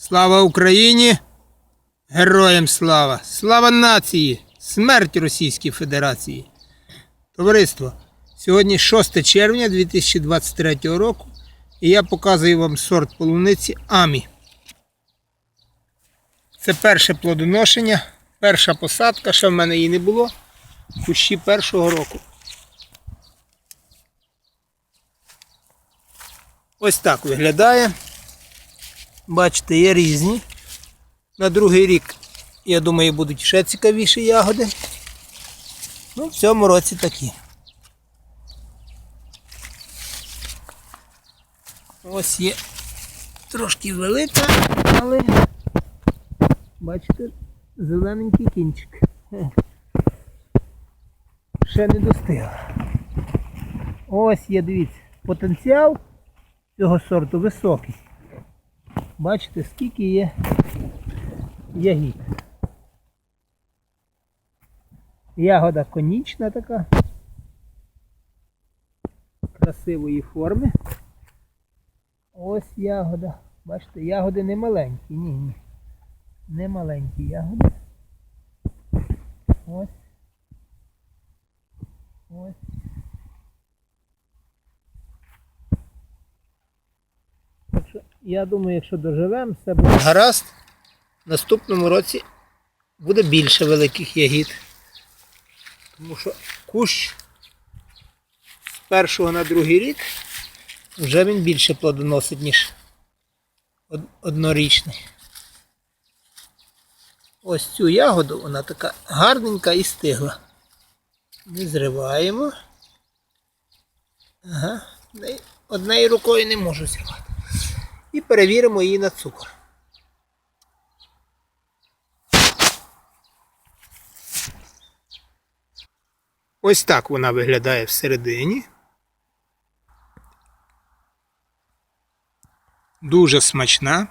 Слава Україні! Героям слава! Слава нації! Смерть Російській Федерації! Товариство, сьогодні 6 червня 2023 року і я показую вам сорт полуниці Амі. Це перше плодоношення, перша посадка, ще в мене її не було. Кущі першого року. Ось так виглядає. Бачите, є різні. На другий рік, я думаю, будуть ще цікавіші ягоди. Ну, в цьому році такі. Ось є трошки велика, але бачите, зелененький кінчик. Ще не достигла. Ось є, дивіться, потенціал цього сорту високий. Бачите, скільки є ягід. Ягода конічна така. Красивої форми. Ось ягода. Бачите, ягоди не маленькі, ні, ні. Не маленькі ягоди. Ось. Ось. Так що, я думаю, якщо доживемо, все буде гаразд. В наступному році буде більше великих ягід. Тому що кущ з першого на другий рік вже він більше плодоносить, ніж однорічний. Ось цю ягоду, вона така гарненька і стигла. Не зриваємо. Ага. Не- Однією рукою не можу зірвати. І перевіримо її на цукор. Ось так вона виглядає всередині. Дуже смачна.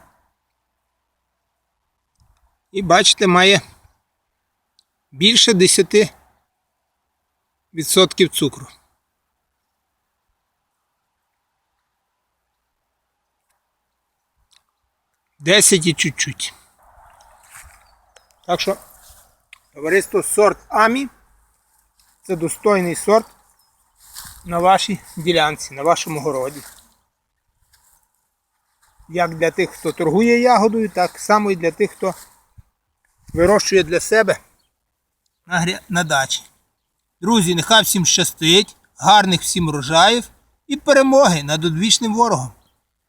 І бачите, має більше 10% цукру. Десять і чуть-чуть. Так що, товариство сорт Амі це достойний сорт на вашій ділянці, на вашому городі. Як для тих, хто торгує ягодою, так само і для тих, хто вирощує для себе на, дачі. Друзі, нехай всім щастить, гарних всім врожаїв і перемоги над одвічним ворогом.